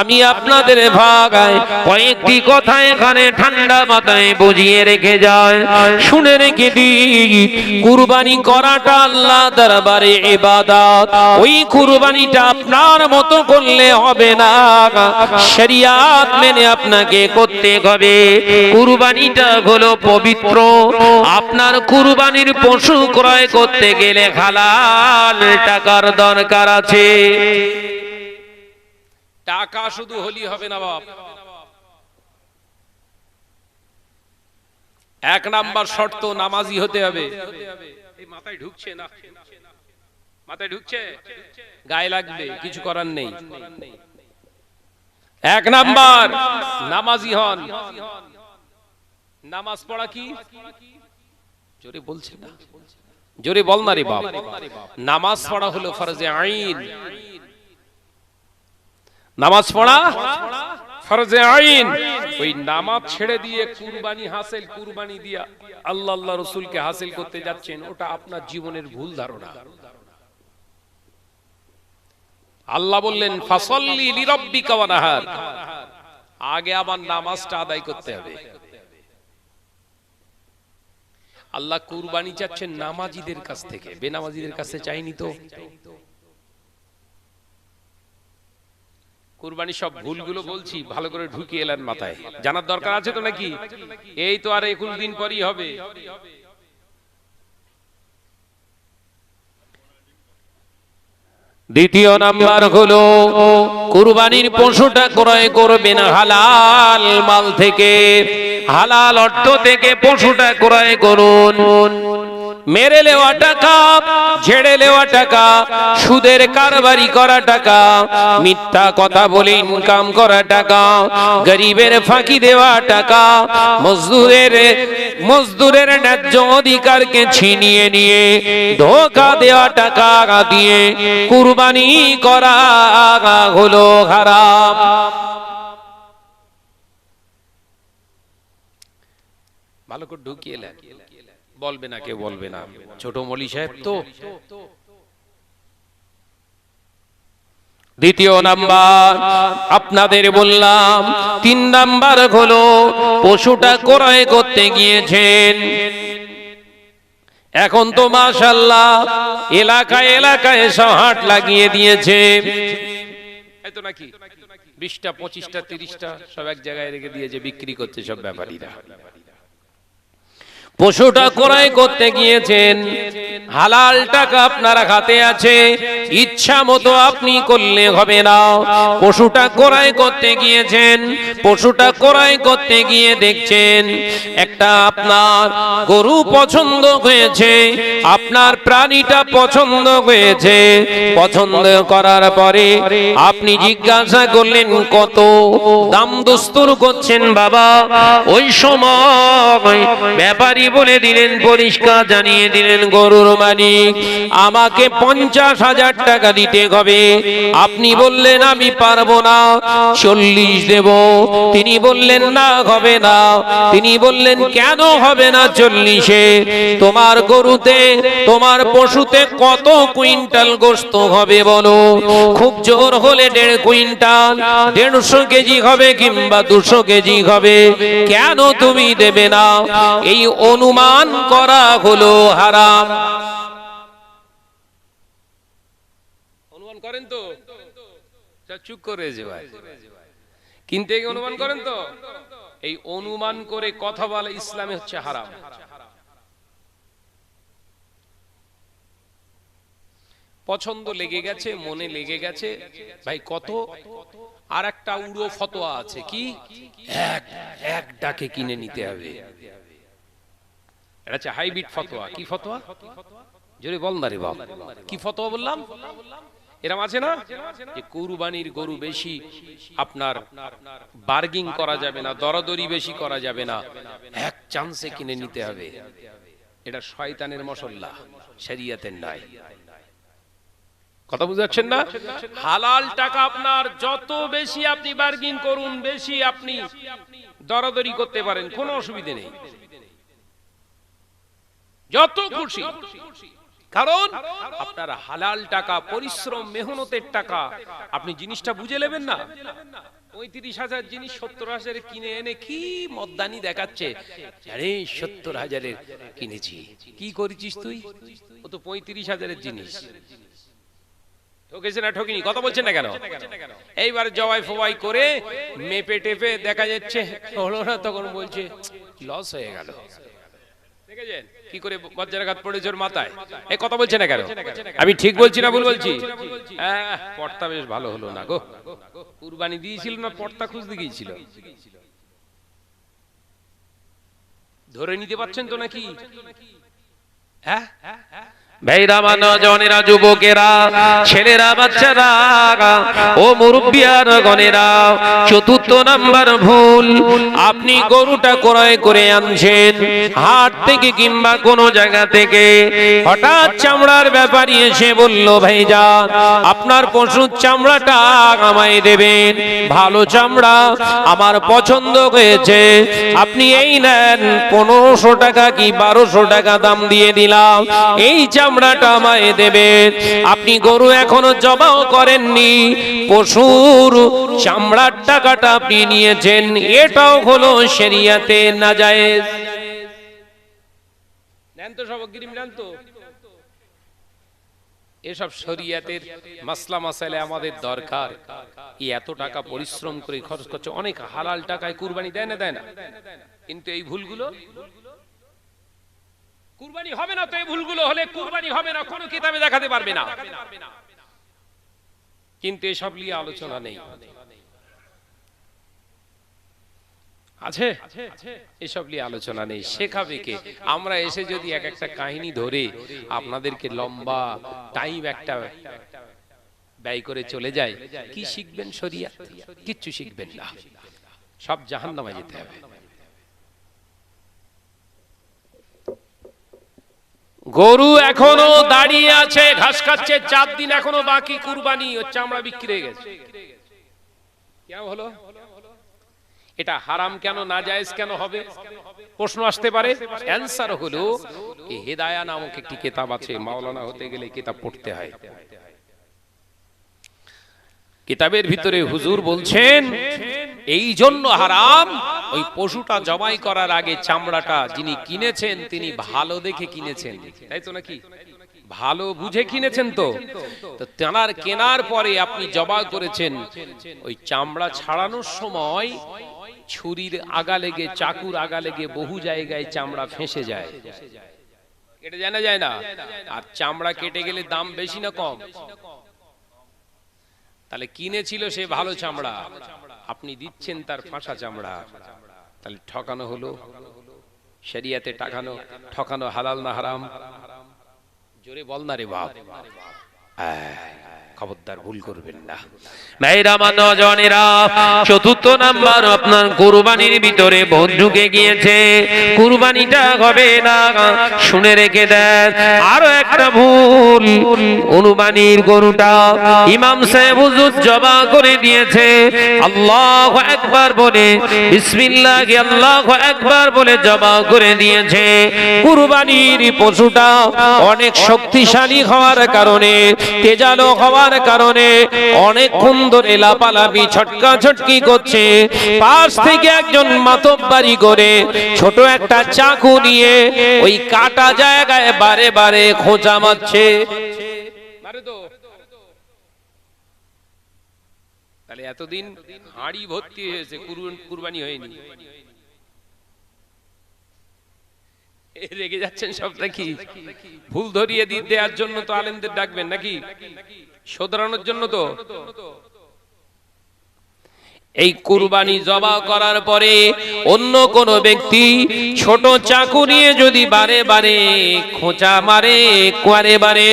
আমি আপনাদের ভাগায় কয়েকটি কথা এখানে ঠান্ডা মাথায় বুঝিয়ে রেখে যায় শুনে রেখে দিই, কুরবানি করাটা আল্লাহ দরবারে ইবাদত। ওই কুরবানিটা আপনার মতো করলে হবে না। শরিয়াত মেনে আপনাকে করতে হবে। কুরবানিটা হলো পবিত্র। আপনার কুরবানির পশু ক্রয় করতে গেলে হালাল টাকার দরকার আছে। টাকা শুধু হলি হবে না বাপ। এক নাম্বার শর্ত, নামাজি হতে হবে। মাথায় ঢুকছে না? মাথায় ঢুকছে? গায়ে লাগবে, কিছু করার নেই। এক নাম্বার, নামাজি হন। নামাজ পড়া কি? জোরে বলছে না? জোরে বল না রে বাপ। নামাজ পড়া হলো ফরজে আইন। নামাজ পড়া? ফরজে আইন। ওই নামাজ ছেড়ে দিয়ে কুরবানি হাসিল, কুরবানি দিয়া আল্লাহ হাসিল করতে যাচ্ছেন, ওটা আপনার জীবনের ভুল ধারণা। আল্লাহ বললেন আগে আমার নামাজটা আদায় করতে হবে। আল্লাহ কুরবানি চাচ্ছেন নামাজিদের কাছ থেকে। বেনামাজিদের কাছে চাইনি তো? কুরবানি সব ভুলগুলো বলছি ভালো করে ঢুকিয়ে এলেন মাথায়। জানার দরকার আছে তো নাকি? এই তো আর একুশ দিন পরই হবে। দ্বিতীয় নাম্বার হলো কুরবানির পশুটা ক্রয় করবেন হালাল মাল থেকে। হালাল অর্থ থেকে পশুটা ক্রয় করুন। মেরে নেওয়া টাকা ঝেড়ে নেওয়া টাকা, সুদের কারবারি করা টাকা, মিথ্যা কথা বলে ইনকাম করা টাকা, গরিবের ফাঁকি দেওয়া টাকা, মজদুরের মজদুরের ন্যায্য অধিকারকে ছিনিয়ে নিয়ে, ধোকা দেওয়া টাকা দিয়ে কুরবানি করা হলো হারাম। ভালো করে ঢুকিয়ে এলেন বলবে না কেউ বলবে না। ছোট মলি সাহেব তো। দ্বিতীয় নাম্বার আপনাদের বললাম তিন নাম্বার হলো পশুটা ক্রয় করতে গিয়েছেন। এখন তো মাশাল্লাহ এলাকায় এলাকায় সব হাট লাগিয়ে দিয়েছে। নাকি? বিশটা পঁচিশটা তিরিশটা সব এক জায়গায় রেখে দিয়েছে বিক্রি করছে সব ব্যাপারীরা। পশুটা ক্রয় করতে গিয়েছেন। হালাল টাকা আপনার হাতে আছে। ইচ্ছা মতো আপনি করলে হবে না। পশুটা ক্রয় করতে গিয়েছেন। পশুটা ক্রয় করতে গিয়ে দেখছেন, একটা আপনার গরু পছন্দ হয়েছে। আপনার প্রাণীটা পছন্দ হয়েছে। পছন্দ করার পরে আপনি জিজ্ঞাসা করলেন, কত দাম দস্তুর করছেন বাবা? ওই সময় ব্যাপারী বলে দিলেন, পরিষ্কার জানিয়ে দিলেন, গরুর মালিক, আমাকে পঞ্চাশ হাজার টাকা দিতে হবে। আপনি বললেন, আমি পারব না, চল্লিশ দেব। তিনি বললেন, না, হবে না। তিনি বললেন, কেন হবে না চল্লিশে? তোমার গরুতে, তোমার পশুতে কত কুইন্টাল গোস্ত হবে বলো? খুব জোর হলে দেড় কুইন্টাল, দেড়শো কেজি হবে কিংবা দুশো কেজি হবে। কেন তুমি দেবে না? এই অনুমান করা হলো হারাম। অনুমান করেন তো? চুপ করে যে ভাই। কিনতে গিয়ে অনুমান করেন তো? এই অনুমান করে কথা বলা ইসলামে হচ্ছে হারাম। পছন্দ লেগে গেছে, মনে লেগে গেছে। ভাই, কত? আর একটা উড়ো ফতোয়া আছে। কি? এক এক ডাকে কিনে নিতে হবে। এটা হচ্ছে হাইব্রিড ফতোয়া। কি ফতোয়া? জোরে বল না রে বাবা কি ফতোয়া বললাম? এরম আছে না? যে কুরবানির গরু বেশি আপনার বার্গিং করা যাবে না দরদরি বেশি করা যাবে না। এক চান্সে কিনে নিতে হবে। এটা শয়তানের মশল্লা শরিয়াতের নাই কথা বুঝাচ্ছেন না? হালাল টাকা আপনার যত বেশি আপনি বার্গিং করুন বেশি আপনি দরদরি করতে পারেন কোনো অসুবিধে নেই। যত খুশি। কারণ আপনার হালাল টাকা পরিশ্রম মেহনতের টাকা আপনি জিনিসটা বুঝে নেবেন না। পঁয়ত্রিশ হাজার জিনিস সত্তর হাজারে কিনে এনে কি মদ্দানি দেখাচ্ছে? আরে সত্তর হাজারের কিনেছি। কি করেছিস তুই? ও তো পঁয়ত্রিশ হাজারের জিনিস। ঠকেছে না ঠকিনি? কথা বলছেন না কেন? এইবার জবাই ফবাই করে মেপে টেপে দেখা যাচ্ছে হলো না তখন বলছে লস হয়ে গেল। কি করে বজ্রাঘাত পড়েছে ওর মাথায়? এ কথা বলছে না কেন? আমি ঠিক বলছি না ভুল বলছি। হ্যাঁ পর্তা বেশ ভালো হলো না গো। কুরবানি দিয়েছিল না পর্তা খুঁজতে গিয়েছিল? ধরে নিতে পারছেন তো নাকি? হ্যাঁ? ভাইরা নজনেরা যুবকেরা, ছেলেরা, বাচ্চারা ও মুরব্বিয়ার গনেরা, চতুর্থ নাম্বার ভুল। আপনি গরুটা ক্রয় করে আনছেন, হাট থেকে কিংবা কোনো জায়গা থেকে। হঠাৎ চামড়ার ব্যাপারী এসে বলল ভাইজান আপনার পশুর চামড়াটা আমায় দেবেন। ভালো চামড়া আমার পছন্দ হয়েছে। আপনি এই নেন, পনেরোশো টাকা কি বারোশো টাকা দাম দিয়ে দিলাম। এই চামড়াটা আমায় দেবেন আপনি গরু এখনও জবাও করেননি। পশুর চামড়ার টাকাটা আপনি নিয়েছেন। এটাও হলো শরিয়াতে না যায় এসব শরিয়াতের মাসলা মাসাইলে আমাদের দরকার। এত টাকা পরিশ্রম করে খরচ করছে। অনেক হালাল টাকায় কুরবানি দেয় না দেয় না। কিন্তু এই ভুলগুলো কুরবানি হবে না, তো এই ভুলগুলো হলে কুরবানি হবে না, কোনো কিতাবে দেখাতে পারবে না। কিন্তু এসব নিয়ে আলোচনা নেই। আছে? এসব নিয়ে আলোচনা নেই। শেখাবে কে? আমরা এসে যদি এক একটা কাহিনী ধরে আপনাদেরকে লম্বা টাইম একটা ব্যয় করে চলে যায়, কি শিখবেন শরিয়া কিচ্ছু শিখবেন না। সব জাহান্নামে যেতে হবে। গরু এখনও দাঁড়িয়ে আছে, ঘাস খাচ্ছে, চার দিন এখনও বাকি কুরবানি ও চামড়া বিক্রি হয়ে গেছে। এটা হারাম কেন না জায়েজ কেন হবে? প্রশ্ন আসতে পারে। অ্যান্সার হলো হেদায়া নামক একটি কিতাব আছে, মাওলানা হতে গেলে কিতাব পড়তে হয়। কিতাবের ভিতরে হুজুর বলছেন এই জন্য হারাম, ওই পশুটা জবাই করার আগে চামড়াটা যিনি কিনেছেন, তিনি ভালো দেখে কিনেছেন। তাই তো নাকি? ভালো বুঝে কিনেছেন তো। তেনার কেনার পরে আপনি জবাই করেছেন, ওই চামড়া ছাড়ানোর সময় ছুরির আগা লেগে চাকুর আগা লেগে বহু জায়গায় চামড়া ফেঁসে যায়। কেটে জানা যায় না? আর চামড়া কেটে গেলে দাম বেশি না কম? তাহলে কিনেছিল সে ভালো চামড়া। আপনি দিচ্ছেন তার ফাঁসা চামড়া। তাহলে ঠকানো হলো। শরিয়াতে টাকানো ঠকানো হালাল না হারাম। জোরে বল না রে বাপ। আয়, খবরদার, ভুল করবেন না। চতুর্থ নাম্বার আপনার কুরবানির ভিতরে বোধ ঢুকে গিয়েছে। কুরবানিটা হবে না, শুনে রেখে দেন। আরও একটা ভুল, অনুবানির গরুটা ইমাম সাহেব হুজুর জবা করে দিয়েছে। আল্লাহ একবার বলে, বিসমিল্লাহ, আল্লাহ একবার বলে জবা করে দিয়েছে। কুরবানির পশুটা অনেক শক্তিশালী হওয়ার কারণে, তেজালো হওয়ার কারণে অনেকক্ষণ ধরে লাপালাপি ছটকা ছটকি করছে। পাশ থেকে একজন মাতব্বারি করে ছোট একটা চাকু নিয়ে ওই কাটা জায়গায় বারে বারে খোঁচা মারছে। এতদিন হাড়ি ভর্তি হয়েছে, কুরবানি হয়নি। রেগে যাচ্ছেন সব নাকি? ভুল ধরিয়ে দি- দেওয়ার জন্য তো আলেমদের ডাকবেন নাকি? শোধরানোর জন্য তো এই কুরবানি জবা করার পরে অন্য কোন ব্যক্তি ছোট চাকু নিয়ে যদি বারে বারে খোঁচা মারে, কোয়ারে বারে,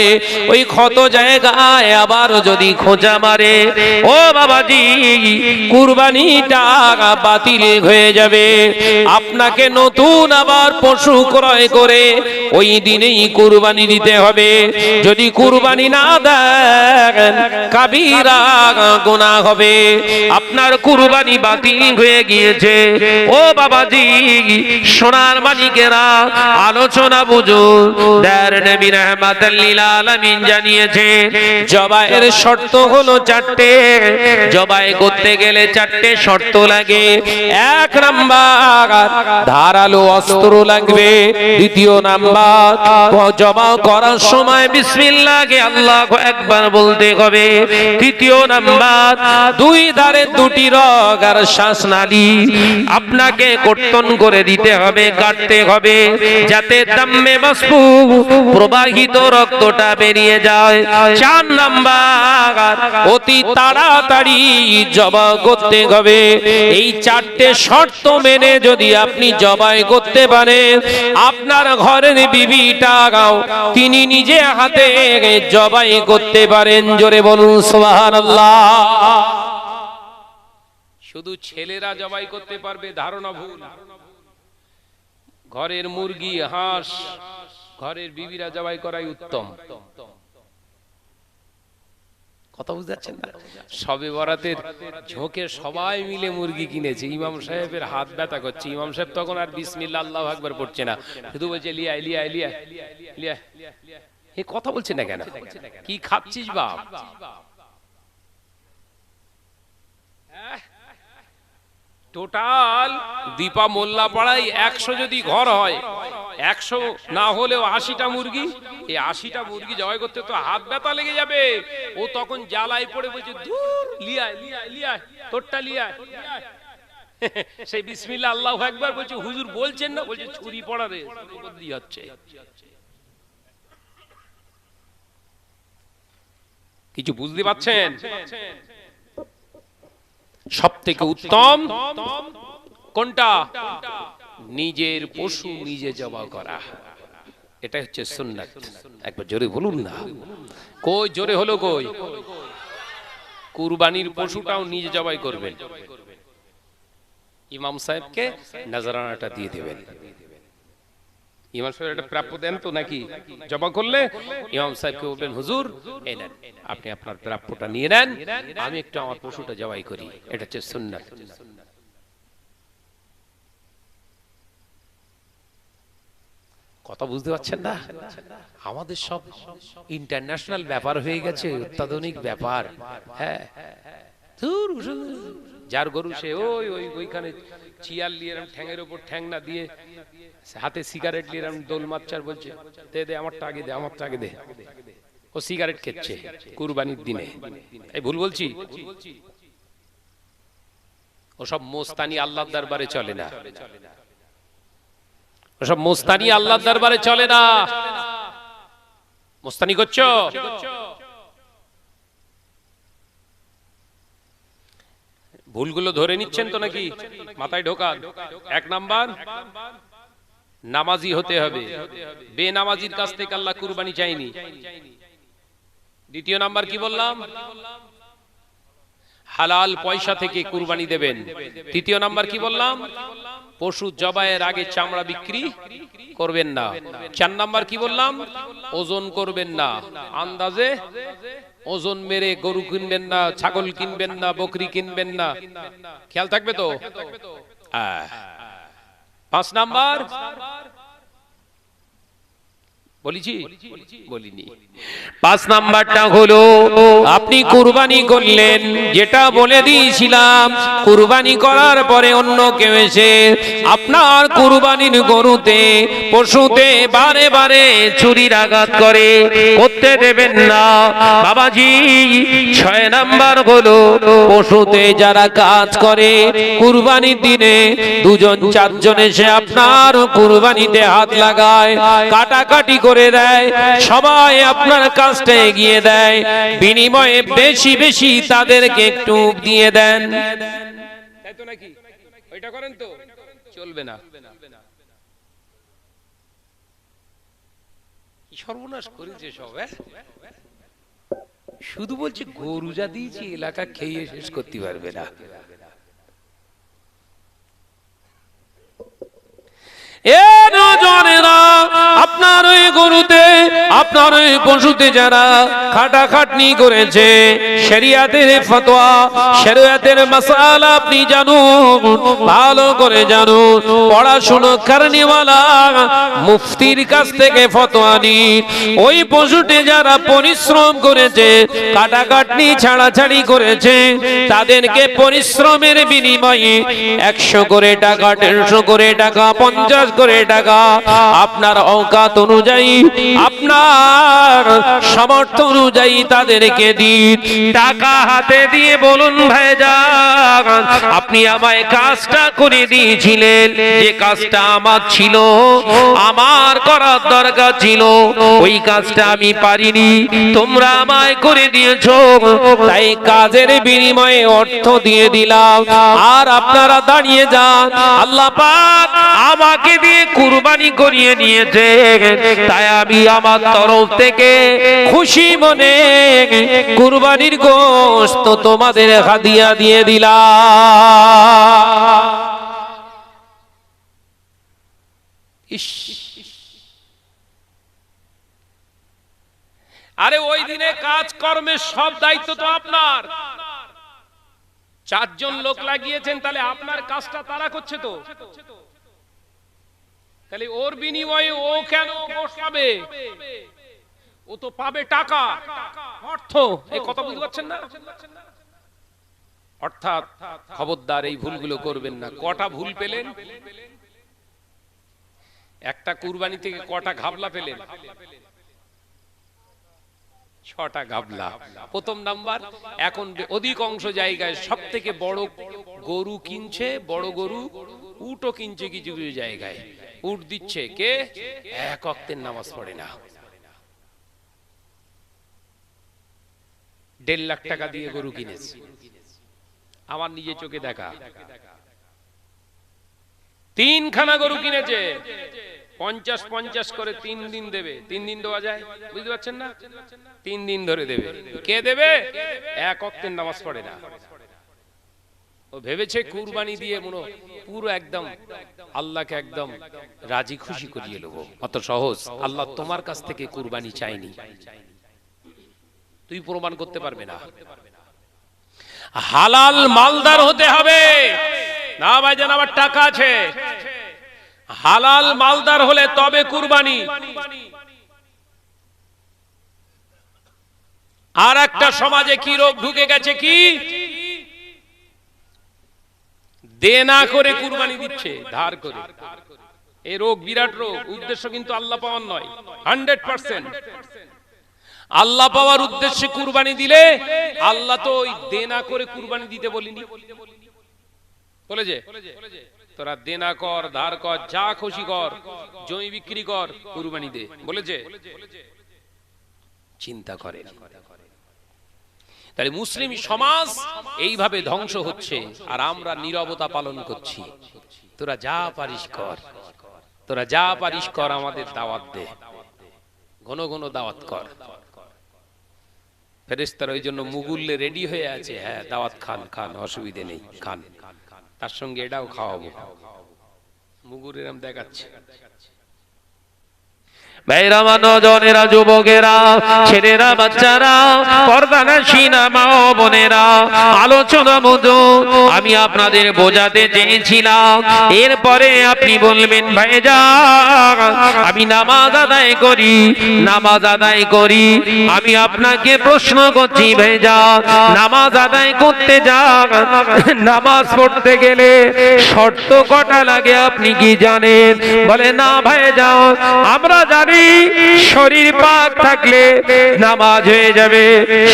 ওই ক্ষত জায়গায় আবার যদি খোঁচা মারে, ও বাবাজি, কুরবানিটা বাতিল হয়ে যাবে। আপনাকে নতুন আবার পশু ক্রয় করে ওই দিনেই কুরবানি দিতে হবে। যদি কুরবানি না দেন, কাবিরা গোনা হবে। আপনার কুরবানি বাতিল হয়ে গিয়েছে। ও বাবাজি, সোনার মানিকেরা আলোচনা দার নবী রহমাতাল্লিল আলামিন জানিয়েছে, জবাইয়ের শর্ত হলো জবাই করতে গেলে শর্ত লাগে। এক নাম্বার, ধারালো অস্ত্র লাগবে। দ্বিতীয় নাম্বার, জমা করার সময় বিসমিল্লাহকে আল্লাহ একবার বলতে হবে। তৃতীয় নাম্বার, দুই ধারে দুটি রগ আর শ্বাস নালী আপনাকে কর্তন করে দিতে হবে, কাটতে হবে, যাতে দাম্মে বাষ্পু প্রবাহিত রক্তটা বেরিয়ে যায়। চার নাম্বার, অতি তাড়াতাড়ি জবা করতে হবে। এই চারটে শর্ত মেনে যদি আপনি জবাই করতে পারেন, আপনার ঘরের বিবিটা গাও, তিনি নিজে হাতে জবাই করতে পারেন। জোরে বলুন, সুবহানাল্লাহ। শুধু ছেলেরা জবাই করতে পারবে ধারণা ভুল। ঘরের মুরগি হাঁস ঘরের বিবিরা জবাই করাই উত্তম। কথা বুঝতে পারছেন না? সবে বরাতের ঝোঁকে সবাই মিলে মুরগি কিনেছে। ইমাম সাহেবের হাত ব্যথা করছে। ইমাম সাহেব তখন আর বিসমিল্লা আল্লাহ একবার পড়ছে না। শুধু বলছে লিয়া লিয়া লিয়া লিয়া এ কথা বলছে না কেন? কি খাচ্ছিস বাপ? টোটাল দীপা মোল্লা পাড়ায় একশো যদি ঘর হয়, একশো না হলেও আশিটা মুরগি, এই আশিটা মুরগি জবাই করতে তো হাত ব্যথা লেগে যাবে। ও তখন জ্বালায় পড়ে বলছে দূর লিয়ায় লিয়ায় লিয়ায়, তোরটা লিয়ায়। সেই বিসমিল্লা আল্লাহ একবার বলছে, হুজুর বলছেন না? বলছে, ছুরি পড়া রে হচ্ছে কিছু বুঝতে পাচ্ছেন সব থেকে উত্তম কোনটা? নিজের পশু নিজে জবা করা। এটা হচ্ছে সুন্নাত। একবার জোরে বলুন না। কই জোরে হলো কই? কুরবানির পশুটাও নিজে জবাই করবেন। ইমাম সাহেবকে নজরানাটা দিয়ে দেবেন। ইমাম সাহেব এটা প্রাপ্য দেন তো নাকি? জমা করলে? ইমাম সাহেবকে বলবেন, হুজুর, এই আপনি আপনার প্রাপ্যটা নিয়ে নেন, আমি একটু আমার পশুটা জবাই করি। এটা হচ্ছে সুন্নাত। কথা বুঝতে পারছেন না? আমাদের সব ইন্টারন্যাশনাল ব্যাপার হয়ে গেছে, অত্যাধুনিক ব্যাপার। হ্যাঁ যার গরু সে, ওই ওই, ওইখানে চিয়ার নিয়ে এরম ঠ্যাঙের উপর ঠ্যাং না দিয়ে হাতে সিগারেট নিয়ে এরম দোল মারচার বলছে, দে দে, আমারটা আগে দে, আমারটা আগে দে। ও সিগারেট খেচ্ছে কুরবানির দিনে। এই ভুল বলছি? ওসব মোস্তানি আল্লাহর দরবারে চলে না। ওসব মোস্তানি আল্লাহর দরবারে চলে না। মোস্তানি করছ? ভুলগুলো ধরে নিচ্ছেন তো নাকি? মাথায় ঢোকান। এক নাম্বার, নামাজি হতে হবে। বেনামাজির কাছ থেকে আল্লাহ কুরবানি চাইনি। দ্বিতীয় নাম্বার কি বললাম? হালাল পয়সা থেকে কুরবানি দেবেন। তৃতীয় নাম্বার কি বললাম? পশু জবাইয়ের আগে চামড়া বিক্রি করবেন না। চার নাম্বার কি বললাম? ওজন করবেন না। আন্দাজে ওজন মেরে গরু কিনবেন না, ছাগল কিনবেন না, বকরি কিনবেন না। খেয়াল থাকবে তো? পাঁচ নাম্বার বলেছি? বলিনি। পাঁচ নাম্বারটা হলো আপনি কুরবানি করলেন যেটা বলে দিয়েছিলাম কুরবানি করার পরে অন্য কেউ এসে আপনার কুরবানির গরুতে পশুতে বারে বারে ছুরির আঘাত করে করতে দেবেন না। বাবাজি ছয় নাম্বার হলো পশুতে যারা কাজ করে কুরবানির দিনে দুজন চারজন এসে আপনার কুরবানিতে হাত লাগায় কাটাকাটি করে দেয়, সবাই আপনার কাজটা এগিয়ে দেয়, বিনিময়ে বেশি বেশি তাদেরকে একটু দিয়ে দেন। সর্বনাশ হ্যাঁ? এলাকা খেয়ে শেষ করতে পারবে আপনার পশুতে যারা করেছে ফতোয়া আপনি জানুন, ভালো করে জানুন। পড়াশুনো মুফতির কাছ থেকে ফতোয়া নিন। ওই যারা পরিশ্রম করেছে ছাড়াছাড়ি করেছে, তাদেরকে পরিশ্রমের বিনিময়ে একশো করে টাকা, দেড়শো করে টাকা, পঞ্চাশ করে টাকা, আপনার অকাত অনুযায়ী আপনার সামর্থ্য অনুযায়ী তাদেরকে দিন। টাকা হাতে দিয়ে বলুন ভাই যান আপনি আমায় কাজটা করে দিয়েছিলেন। যে কাজটা আমার ছিল, আমার করার দরকার ছিল, ওই কাজটা আমি পারিনি। তোমরা আমায় করে দিয়েছ, তাই কাজের বিনিময়ে অর্থ দিয়ে দিলাম। আর আপনারা দাঁড়িয়ে যান, আল্লাহ পাক আমাকে দিয়ে কুরবানি করিয়ে নিয়েছে তাই আমি আমার তরফ থেকে খুশি মনে কুরবানির গোশত তোমাদের হাদিয়া দিয়ে দিলাম। ইস। আরে ওই দিনে কাজ কর্মের সব দায়িত্ব তো আপনার। চারজন লোক লাগিয়েছেন তাহলে আপনার কাজটা তারা করছে তো। তাহলে ওর বিনিময়ে ও কেন পাবে ও তো পাবে টাকা। অর্থ। এই কথা বুঝতে পারছেন না? অর্থাৎ খবরদার এই ভুলগুলো করবেন না। কটা ভুল পেলেন? একটা কুরবানি থেকে কটা ঘাবলা পেলেন? ছটা গাবলা প্রথম নাম্বার, এখন অধিকাংশ জায়গায় সব থেকে বড় গরু কিনছে, বড় গরু উটও কিনছে কিছু কিছু জায়গায়। উট দিচ্ছে কে? এক অক্তের নামাজ পড়ে না। দেড় লাখ টাকা দিয়ে গরু কিনেছে। আমার নিজে চোখে দেখা। তিনখানা গরু কিনেছে। পঞ্চাশ পঞ্চাশ করে তিন দিন দেবে। তিন দিন দেওয়া যায়। বুঝতে পারছেন না? তিন দিন ধরে দেবে। কে দেবে? এক অক্তের নামাজ পড়ে না। ও ভেবেছে কুরবানি দিয়ে মনো পুরো একদম আল্লাহকে একদম রাজি খুশি করিয়ে নেব। অত সহজ। আল্লাহ তোমার কাছ থেকে কুরবানি চাইনি তুই প্রমাণ করতে পারবে না। হালাল মালদার হতে হবে। না ভাইজান আমার টাকা আছে। হালাল মালদার হলে তবে কুরবানি। আর একটা সমাজে কি রোগ ঢুকে গেছে কি? দেনা করে কুরবানি দিচ্ছে, ধার করে। এই রোগ বিরাট রোগ, উদ্দেশ্য কিন্তু আল্লাহ পাওয়ার নয়। Hundred percent. আল্লাহ পাওয়ার উদ্দেশ্যে কুরবানি দিলে, আল্লাহ তো ওই দেনা করে কুরবানি দিতে বলিনি। বলেছে তোরা দেনা কর, ধার কর, যা খুশি কর, জমি বিক্রি কর, কুরবানি দে। বলেছে চিন্তা করে তাহলে মুসলিম সমাজ এইভাবে ধ্বংস হচ্ছে, আর আমরা নীরবতা পালন করছি। তোরা যা পারিস কর, তোরা যা পারিস কর, আমাদের দাওয়াত দে। ঘন ঘন দাওয়াত কর। ফেরেস্তার ওই জন্য মুগুল্লে রেডি হয়ে আছে হ্যাঁ দাওয়াত খান খান, অসুবিধে নেই, খান। তার সঙ্গে এটাও খাওয়াবো। মুগুর এরম দেখাচ্ছে। নজনেরা যুবকেরা, ছেলেরা, বাচ্চারা, পর্দানা সিনা মা বোনেরা, আলোচনা মধু আমি আপনাদের বোঝাতে চেয়েছিলাম। এরপরে আপনি বলবেন, ভাইজা, আমি নামাজ আদায় করি, নামাজ আদায় করি। আমি আপনাকে প্রশ্ন করছি, ভাইজা, নামাজ আদায় করতে যা নামাজ পড়তে গেলে শর্ত কটা লাগে আপনি কি জানেন? বলে, না, ভাইজা, আমরা জানি শরীর পাক থাকলে নামাজ হয়ে যাবে।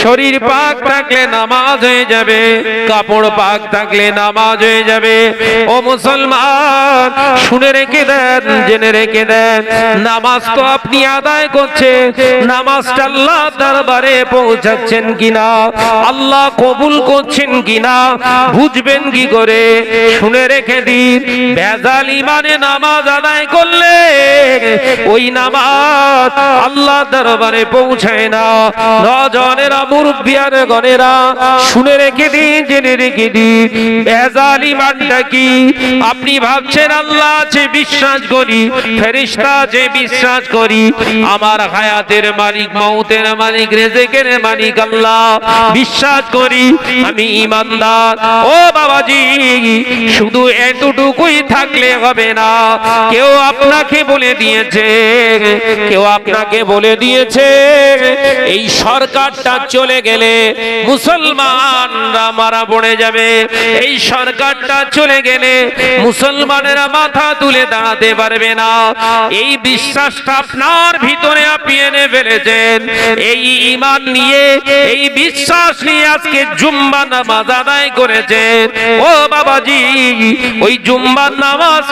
শরীর পাক থাকলে নামাজ হয়ে যাবে। কাপড় পাক থাকলে নামাজ হয়ে যাবে। ও মুসলমান, শুনে রেখে দেন, জেনে রেখে দেন, নামাজ তো আপনি আদায় করছেন। নামাজটা আল্লাহ দরবারে পৌঁছাচ্ছেন কিনা? আল্লাহ কবুল করছেন কিনা? বুঝবেন কি করে? শুনে রেখে দিন। ভেজাল ইমানে নামাজ আদায় করলে ওই নামাজ উম্মাদ আল্লাহ দরবারে পৌঁছায় না। নজনেরা মুরব্বিয়ার গনেরা, শুনে রেখে দিন, জেনে রেখে দিন। বেজাল ইমানটা কি? আপনি ভাবছেন আল্লাহ আছে বিশ্বাস করি ফেরিস্তা আছে বিশ্বাস করি। আমার হায়াতের মালিক মৌতের মালিক, রেজেকের মালিক আল্লাহ বিশ্বাস করি। আমি ইমানদার। ও বাবাজি, শুধু এতটুকুই থাকলে হবে না। কেউ আপনাকে বলে দিয়েছে কেউ আপনাকে বলে দিয়েছে, এই সরকারটা চলে গেলে মুসলমানরা মারা পড়ে যাবে। এই সরকারটা চলে গেলে মুসলমানেরা মাথা তুলে দাঁড়াতে পারবে না। এই বিশ্বাসটা আপনার ভিতরে আপনি এনে ফেলেছেন। এই ইমান নিয়ে, এই বিশ্বাস নিয়ে আজকে জুম্মা নামাজ আদায় করেছেন। ও বাবাজি, ওই জুম্মার নামাজ